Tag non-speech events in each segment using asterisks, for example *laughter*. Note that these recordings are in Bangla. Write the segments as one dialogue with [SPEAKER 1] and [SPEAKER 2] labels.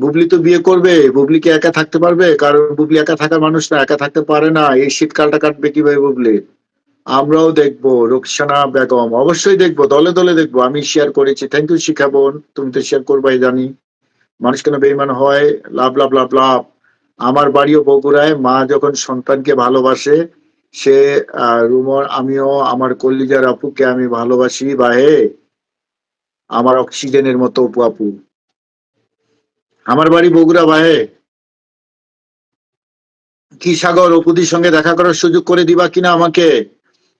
[SPEAKER 1] বুবলি তো বিয়ে করবে, বুবলি কি একা থাকতে পারবে? কারণ বুবলি একা থাকার মানুষ না, একা থাকতে পারে না। এই শীতকালটা কাটবে কীভাবে বুবলি? আমরাও দেখব, রোকসানা, বেগম, অবশ্যই দেখব, দলে দলে দেখব। আমি শেয়ার করেছি। থ্যাংক ইউ শিখা বোন, তুমি তো শেয়ার করবাই, জানি। মানুষ কেন বেইমান হয়? লাভ লাভ লাভ লাভ। আমার বাড়িও বগুড়ায়। মা যখন সন্তানকে ভালোবাসে, সে রুমর আমিও, আমার কলিজার আপুকে আমি ভালোবাসি বা হে আমার অক্সিজেনের মতো অপু, আপু। আমার বাড়ি বগুড়া বাহে। কি সাগর, অপুদির সঙ্গে দেখা করার সুযোগ করে দিবা কিনা আমাকে?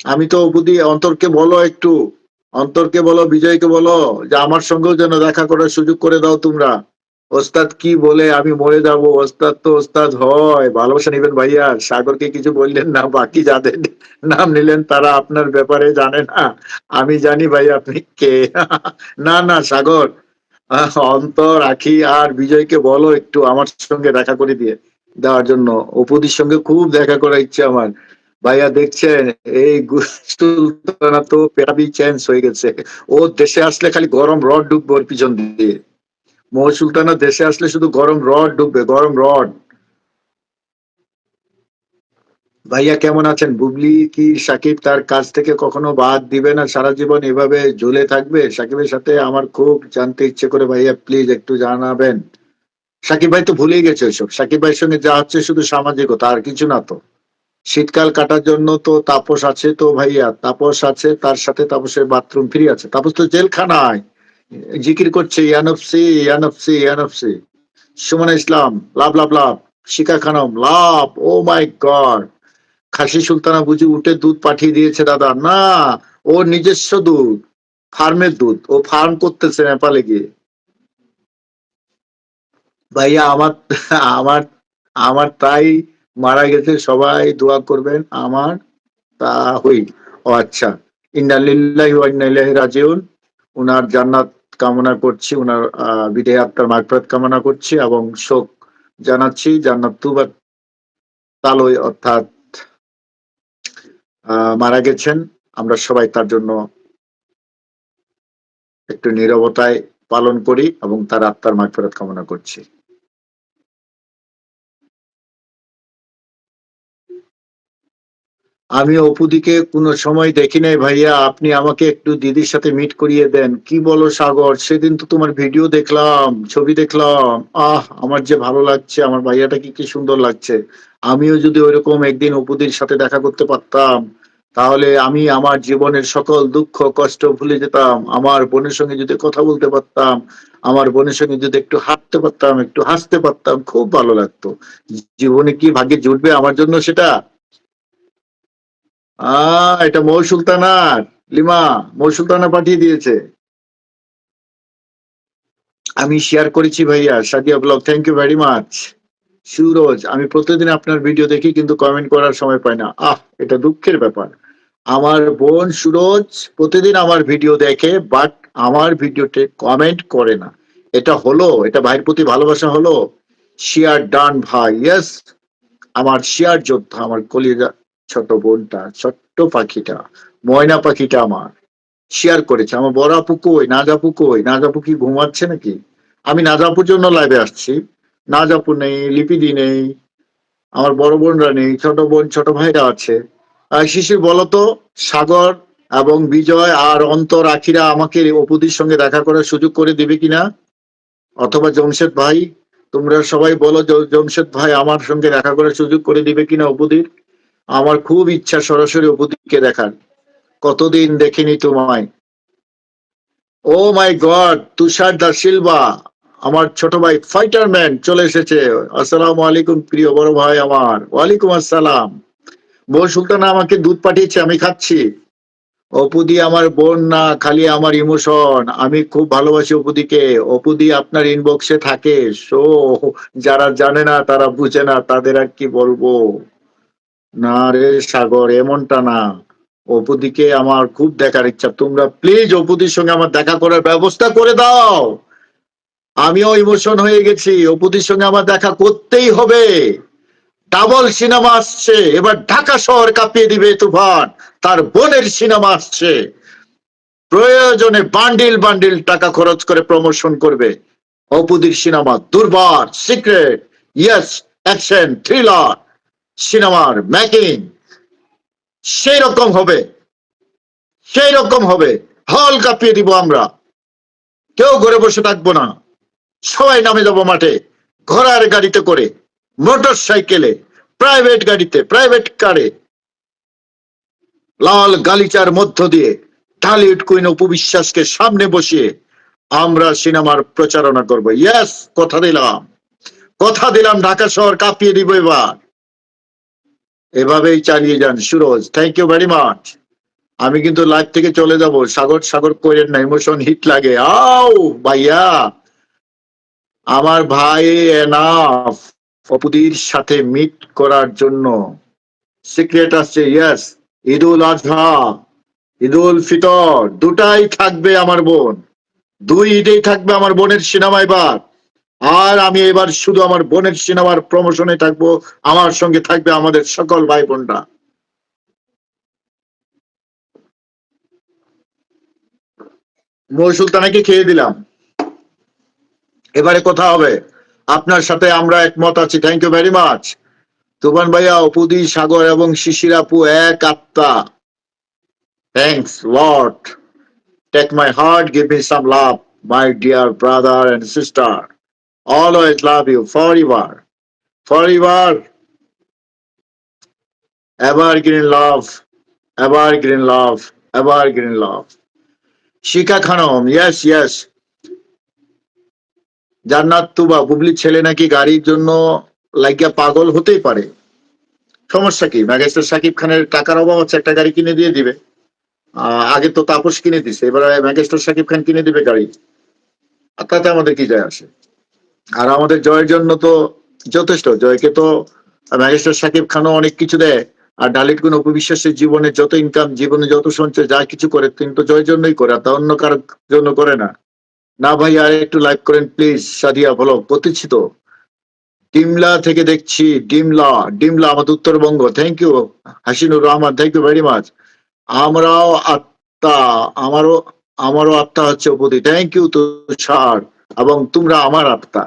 [SPEAKER 1] আমি তো অপুদি, অন্তরকে বলো একটু। অন্তরকে বলো, বিজয়কে বলো, যে আমার সঙ্গেও যেন দেখা করার সুযোগ করে দাও তোমরা। ওস্তাদ কি বলে, আমি মরে যাব। ওস্তাদ তো ওস্তাদ হয়। ভালোবাসা নিবেন ভাইয়া। সাগরকে কিছু বললেন না, বাকি যাদের নাম নিলেন তারা আপনার ব্যাপারে জানে না। আমি জানি ভাই আপনি কে। না না, সাগর। আহ, অন্তর আখি আর বিজয়কে বলো একটু আমার সঙ্গে দেখা করে দিয়ে দেওয়ার জন্য। অপুদির সঙ্গে খুব দেখা করার ইচ্ছে আমার। ভাইয়া দেখছেন এই সুলতানা তো পেরাবি চেঞ্জ হয়ে গেছে। ও দেশে আসলে খালি গরম রড ঢুকবে ওর পিছন দিয়ে। মহসুলতানা দেশে আসলে শুধু গরম রড ঢুকবে গরম রড। ভাইয়া কেমন আছেন? বুবলি কি সাকিব তার কাছ থেকে কখনো বাদ দিবে না? সারা জীবন এভাবে ঝুলে থাকবে? সাকিবের সাথে আমার খুব জানতে ইচ্ছে করে ভাইয়া প্লিজ একটু জানাবেন। সাকিব ভাই তো ভুলেই গেছে ওইসব। সাকিব ভাইয়ের সঙ্গে যা হচ্ছে শুধু সামাজিকতা, আর কিছু না তো। শীতকাল কাটার জন্য তো তাপস আছে তো ভাইয়া। তাপস আছে, তার সাথে তাপসের বাথরুম ফ্রি আছে। তাপস তো জেলখানায়। জিকির করছে ইয়ানফসি ইয়ানফসি ইয়ানফসি সুমনা ইসলাম, love love love. Shika Khanam, love. Oh my God খাসি সুলতানা বুঝি উঠে দুধ পাঠিয়ে দিয়েছে, দাদা। না, ও নিজস্ব দুধ, ফার্মের দুধ। ও ফার্ম করতেছে নেপালে গিয়ে। ভাইয়া, আমার আমার আমার তাই মারা গেছে, সবাই দোয়া করবেন, আমার তা হই। ও আচ্ছা ইলাইহি রাজিউন। উনার জান্নাত কামনা করছি, উনার বিদেহ আত্মার মাগফিরাত কামনা করছি এবং শোক জানাচ্ছি, জান্নাত তুবা তালই অর্থাৎ মারা গেছেন। আমরা সবাই তার জন্য একটু নিরবতায় পালন করি এবং তার আত্মার মাগফিরাত কামনা করছি। আমি অপুদিকে কোনো সময় দেখি নাই ভাইয়া, আপনি আমাকে একটু দিদির সাথে মিট করিয়ে দেন। কি বলো সাগর? সেদিন তো তোমার ভিডিও দেখলাম, ছবি দেখলাম। আহ, আমার যে ভালো লাগছে, আমার ভাইয়াটা কি কি সুন্দর লাগছে। আমিও যদি ওইরকম একদিন অপুদির সাথে দেখা করতে পারতাম, তাহলে আমি আমার জীবনের সকল দুঃখ, কষ্ট ভুলে যেতাম। আমার বোনের সঙ্গে যদি কথা বলতে পারতাম, আমার বোনের সঙ্গে যদি একটু হাঁটতে পারতাম, একটু হাসতে পারতাম, খুব ভালো লাগতো। জীবনে কি ভাগ্যে জুটবে আমার জন্য সেটা? আহ এটা মৌ সুলতানার। লিমা, মৌ সুলতানা পাঠিয়ে দিয়েছে। আমি শেয়ার করেছি ভাইয়া Sadia blog thank you very much Suraj, আমি প্রতিদিন আপনার ভিডিও দেখি, কিন্তু কমেন্ট করার সময় পাই না। আহ, এটা দুঃখের ব্যাপার। আমার বোন সুরজ প্রতিদিন আমার ভিডিও দেখে বাট আমার ভিডিওতে কমেন্ট করে না। এটা হলো, এটা ভাইয়ের প্রতি ভালোবাসা হলো। শেয়ার ডান ভাই ইয়েস আমার শেয়ার যোদ্ধা, আমার কলিজা ছোট বোনটা, ছোট্ট পাখিটা, ময়না পাখিটা আমার। শেয়ার করেছে। আমার বড় আপু কই? নাজাপু কই? নাজাপু কি ঘুমাচ্ছে নাকি? আমি নাজাপুর জন্য লাইভে আসছি। নাজাপু নেই, লিপিদি নেই, আমার বড় বোনরা নেই, ছোট বোন, ছোট ভাইরা আছে। শিশির বলতো, সাগর এবং বিজয় আর অন্তর আখিরা আমাকে অপুদির সঙ্গে দেখা করার সুযোগ করে দিবে কিনা? অথবা জমশেদ ভাই, তোমরা সবাই বলো জমশেদ ভাই আমার সঙ্গে দেখা করার সুযোগ করে দিবে কিনা অপুদির? আমার খুব ইচ্ছা সরাসরি অপুদিকে দেখার। কতদিন দেখিনি তোমায়। ও my god, Tushar da Silva আমার ছোট ভাই ফাইটার ম্যান চলে এসেছে। আসসালাম আলাইকুম প্রিয় বড় ভাই আমার। ওয়ালাইকুম আসসালাম। বউ সুলতানা আমাকে দুধ পাঠিয়েছে, আমি খাচ্ছি। অপুদি আমার বোন না, খালি আমার ইমোশন। আমি খুব ভালোবাসি অপুদিকে। অপুদি আপনার ইনবক্সে থাকে। সো যারা জানে না, তারা বুঝে না, তাদের আর কি বলব? না রে সাগর, এমনটা না। অপুদিকে আমার খুব দেখার ইচ্ছা। তোমরা প্লিজ অপুদির সঙ্গে আমার দেখা করার ব্যবস্থা করে দাও। আমিও ইমোশন হয়ে গেছি। অপুদির সঙ্গে আমার দেখা করতেই হবে। ডাবল সিনেমা আসছে। এবার ঢাকা শহর কাঁপিয়ে দিবে তুফান। তার বোনের সিনেমা আসছে। প্রয়োজনে বান্ডিল বান্ডিল টাকা খরচ করে প্রমোশন করবে। অপুদির সিনেমা দুর্বার সিক্রেট ইয়েস অ্যাকশন থ্রিলার সিনেমার মেকিং সেই রকম হবে সেই রকম হবে। হল কাঁপিয়ে দিব আমরা। কেউ ঘরে বসে থাকব না। সবাই নামে যাব মাঠে, ঘোড়ার গাড়িতে করে, মোটর সাইকেলে প্রাইভেট গাড়িতে প্রাইভেট কারে লাল গালিচার মধ্য দিয়ে ঢালিউড কুইন উপবিশ্বাসকে সামনে বসিয়ে আমরা সিনেমার প্রচারণা করব। ইয়াস কথা দিলাম। কথা দিলাম, ঢাকা শহর কাঁপিয়ে দিব এবার। এভাবেই চালিয়ে যান Suraj thank you very much আমি কিন্তু লাইভ থেকে চলে যাব। সাগর সাগর করেন না ইমোশন হিট লাগে। আও, ভাইয়া। আমার ভাই এনাফ অপুদির সাথে মিট করার জন্য। সিক্রেট আসছে ইয়েস ঈদুল আজহা, ঈদুল ফিতর, দুটাই থাকবে আমার বোন। দুই ঈদেই থাকবে আমার বোনের সিনেমা এবার। আর আমি এবার শুধু আমার বোনের সিনেমার প্রমোশনে থাকব। আমার সঙ্গে থাকবে আমাদের সকল ভাই বোনরা। মৌ সুলতানাকে খেয়ে দিলাম। এবারে কথা হবে। আপনার সাথে আমরা একমত আছি। Thank you very much Tufan ভাইয়া, অপুদি, সাগর এবং শিশির আপু এক আত্মা। Thanks lot take my heart give me some love my dear brother and sister for ever evergreen love evergreen love evergreen love Shikha Khanam yes yes Jannat Tuba Bubly ছেলে নাকি গাড়ির জন্য লাগিয়া পাগল হতেই পারে সমস্যা কি ম্যাগেস্টার সাকিব খানের টাকার অভাব হচ্ছে একটা গাড়ি কিনে দিয়ে দিবে আগে তো তাপস কিনে দিছে এবারে ম্যাগেস্টার সাকিব খান কিনে দিবে গাড়ি তাতে আমাদের কি যায় আসে আর আমাদের জয়ের জন্য তো যথেষ্ট। জয়কে তো ম্যাগেস্টার সাকিব খানও অনেক কিছু দেয়। আর ডালিট কোন উপবিশ্বাসের জীবনে যত ইনকাম জীবনে যত সঞ্চয়, যা কিছু করে, তিনি তো জয়ের জন্যই করে তা অন্য কারোর জন্য করে না। না ভাই, আর একটু লাইভ করেন প্লিজ সাদিয়া, বলো করতেছি তো ডিমলা থেকে দেখছি, ডিমলা ডিমলা আমাদের Uttarbanga. Thank you Hasinur Rahman thank you very much আমরাও আত্মা, আমারও আমারও আত্মা হচ্ছে উপদি থ্যাংক ইউ তুষার, এবং তোমরা আমার আত্মা।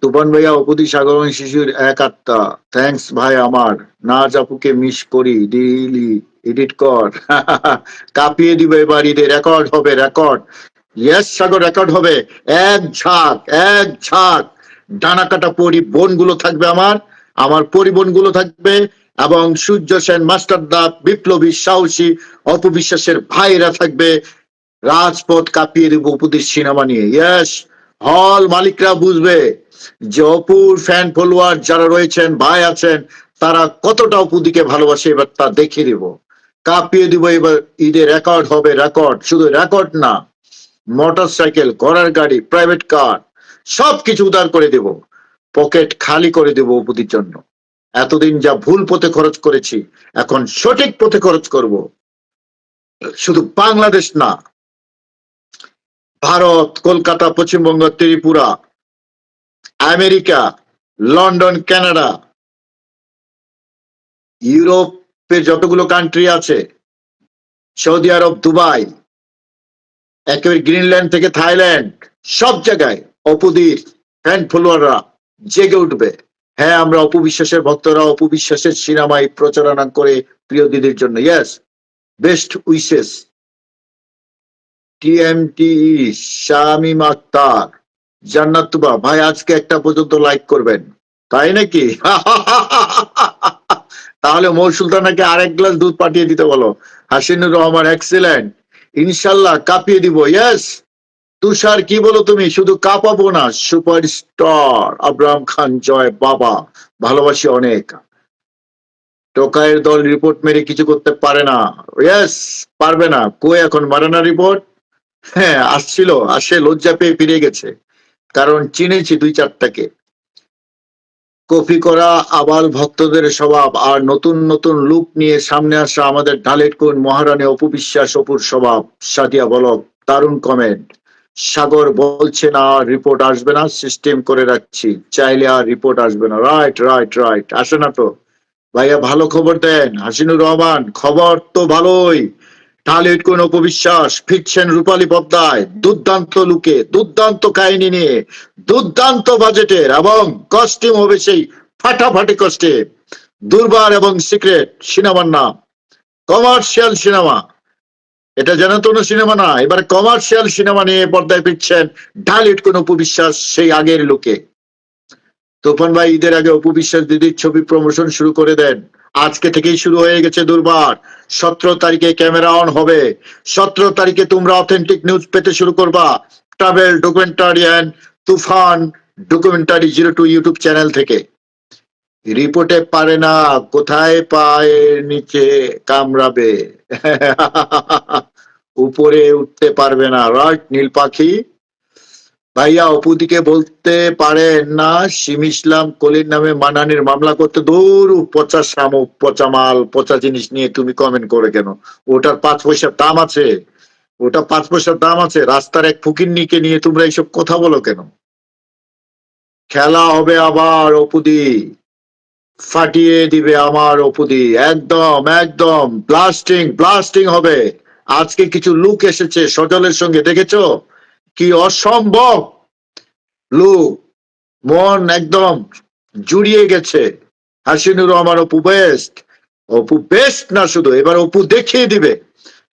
[SPEAKER 1] তুফান ভাইয়া অপুদি সাগর এবং শিশুর এক আত্মা। থ্যাঙ্কস ভাই আমার। নাচ আপুকে মিস করি। ডিলি এডিট কর। *laughs* কাঁপিয়ে দিবে ঈদে। রেকর্ড হবে রেকর্ড ইয়েস সাগর রেকর্ড হবে। এক ঝাঁক এক ঝাঁক। ডানা কাটা থাকবে আমার। আমার থাকবে। এবং সূর্য সেন, মাস্টার দা বিপ্লবী, সাহসী অপবিশ্বাসের ভাইরা থাকবে। রাজপথ কাঁপিয়ে দিব উপদেশ সিনেমা নিয়ে। ইয়েস হল মালিকরা বুঝবে। যে অপুর ফ্যান ফলোয়ার যারা রয়েছেন, ভাই আছেন, তারা কতটা অপুদিকে ভালোবাসে এবার তা দেখিয়ে দিব। কাঁপিয়ে দিব এবার ঈদে রেকর্ড হবে রেকর্ড শুধু রেকর্ড না মোটর সাইকেল ঘোড়ার গাড়ি প্রাইভেট কার সবকিছু উদার করে দেব। পকেট খালি করে দেব অপুদির জন্য। এতদিন যা ভুল পথে খরচ করেছি, এখন সঠিক পথে খরচ করব। শুধু বাংলাদেশ না, Bharat, Kolkata, Paschimbanga, Tripura America, London, Canada. ইউরোপের যতগুলো কান্ট্রি আছে, সৌদি আরব, দুবাই, একেবারে গ্রিনল্যান্ড থেকে থাইল্যান্ড, সব জায়গায় অপুদির ফ্যান ফলোয়াররা জেগে উঠবে। হ্যাঁ আমরা অপবিশ্বাসের ভক্তরা, অপবিশ্বাসের সিনেমায় প্রচারণা করে প্রিয় দিদির জন্য। Yes best wishes TMT Shamim Akter Jannat Tuba, ভাই, আজকে একটা পর্যন্ত লাইক করবেন। তাই নাকি? *laughs* তাহলে মৌ সুলতানাকে আরেক গ্লাস দুধ পাঠিয়ে দিতে বলো। হাসিনুর রহমান এক্সিলেন্ট ইনশাল্লাহ কাঁপিয়ে দিব ইয়েস তুষার, কি বলো তুমি? শুধু কাঁপাবো না সুপার স্টার আব্রাহাম খান, জয় বাবা। ভালোবাসি অনেক। টোকাইয়ের দল রিপোর্ট মেরে কিছু করতে পারে না। ইয়েস পারবে না। কই এখন? মারে না রিপোর্ট হ্যাঁ আসছিল, আসে, লজ্জা পেয়ে ফিরে গেছে। কারণ চিনেছি দুই চারটাকে। কপি করা আবাল ভক্তদের স্বভাব, আর নতুন নতুন লুক নিয়ে সামনে আসা আমাদের ঢালেট কোন মহারানী অপবিশ্বাস অপুর স্বভাব, সাদিয়া বলক দারুণ কমেন্ট সাগর বলছে, না রিপোর্ট আসবে না সিস্টেম করে রাখছি। চাইলে আর রিপোর্ট আসবে না। রাইট রাইট রাইট আসে না তো। ভাইয়া, ভালো খবর দেন। হাসিনুর রহমান, খবর তো ভালোই। ঢালিউড কোন উপবিশ্বাস ফিরছেন রূপালী পদ্মায়। দুর্দান্ত লুকে, দুর্দান্ত কাহিনী নিয়ে, দুর্দান্ত বাজেটের এবং কস্টিউম হবে সেই ফাটাফাটি কস্টিউম দুর্বার এবং সিক্রেট সিনেমার নাম। কমার্শিয়াল সিনেমা এটা জানাতন সিনেমা না, এবার কমার্শিয়াল সিনেমা নিয়ে পর্দায় ফিরছেন ঢালিউড কোন উপবিশ্বাস সেই আগের লোকে। তোফান ভাই, ঈদের আগে উপবিশ্বাস দিদির ছবি প্রমোশন শুরু করে দেন। আজকে থেকেই শুরু হয়ে গেছে দুর্বার। সতেরো তারিখে ক্যামেরা অন হবে। সতেরো তারিখে তোমরা অথেন্টিক নিউজ পেতে শুরু করবা। Travel documentary and Tufan documentary zero two YouTube channel থেকে। রিপোর্টে পারে না, কোথায় পায়, নিচে কামড়াবে। *laughs* উপরে উঠতে পারবে না। রাইট নীল পাখি। ভাইয়া অপুদিকে বলতে পারেন না সিম ইসলাম কলির নামে মানানির মামলা করতে দৌড়, পচা শামুক, পচা মাল, পচা জিনিস নিয়ে তুমি কমেন্ট করে কেন? ওটার পাঁচ পয়সার দাম আছে। ওটা পাঁচ পয়সার দাম আছে। রাস্তার এক ফকিন্নিকে নিয়ে তোমরা এইসব কথা বলো কেন? খেলা হবে আবার অপুদি। ফাটিয়ে দিবে আমার অপুদি। একদম একদম। ব্লাস্টিং ব্লাস্টিং হবে। আজকে কিছু লুক এসেছে, সজলের সঙ্গে, দেখেছ? কি অসম্ভব? লুক, মন একদম জুড়িয়ে গেছে। হাসিনুর রহমান, অপু বেস্ট অপু বেস্ট না শুধু, এবার অপু দেখিয়ে দিবে।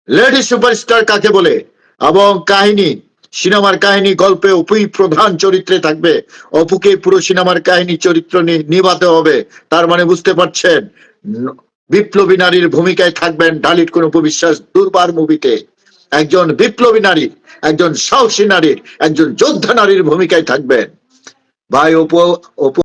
[SPEAKER 1] লেডি সুপারস্টার কাকে বলে? এবং কাহিনী, সিনেমার কাহিনী, গল্পে অপুই প্রধান চরিত্রে থাকবে। অপুকে পুরো সিনেমার কাহিনী, চরিত্র নি- নিভাতে হবে। তার মানে বুঝতে পারছেন বিপ্লবী নারীর ভূমিকায় থাকবেন ডালিট, কোন উপবিশ্বাস, দুর্বার মুভিতে একজন বিপ্লবী নারী একজন সাহসী নারীর একজন যোদ্ধা নারীর ভূমিকায় থাকবেন। ভাই উপ অপু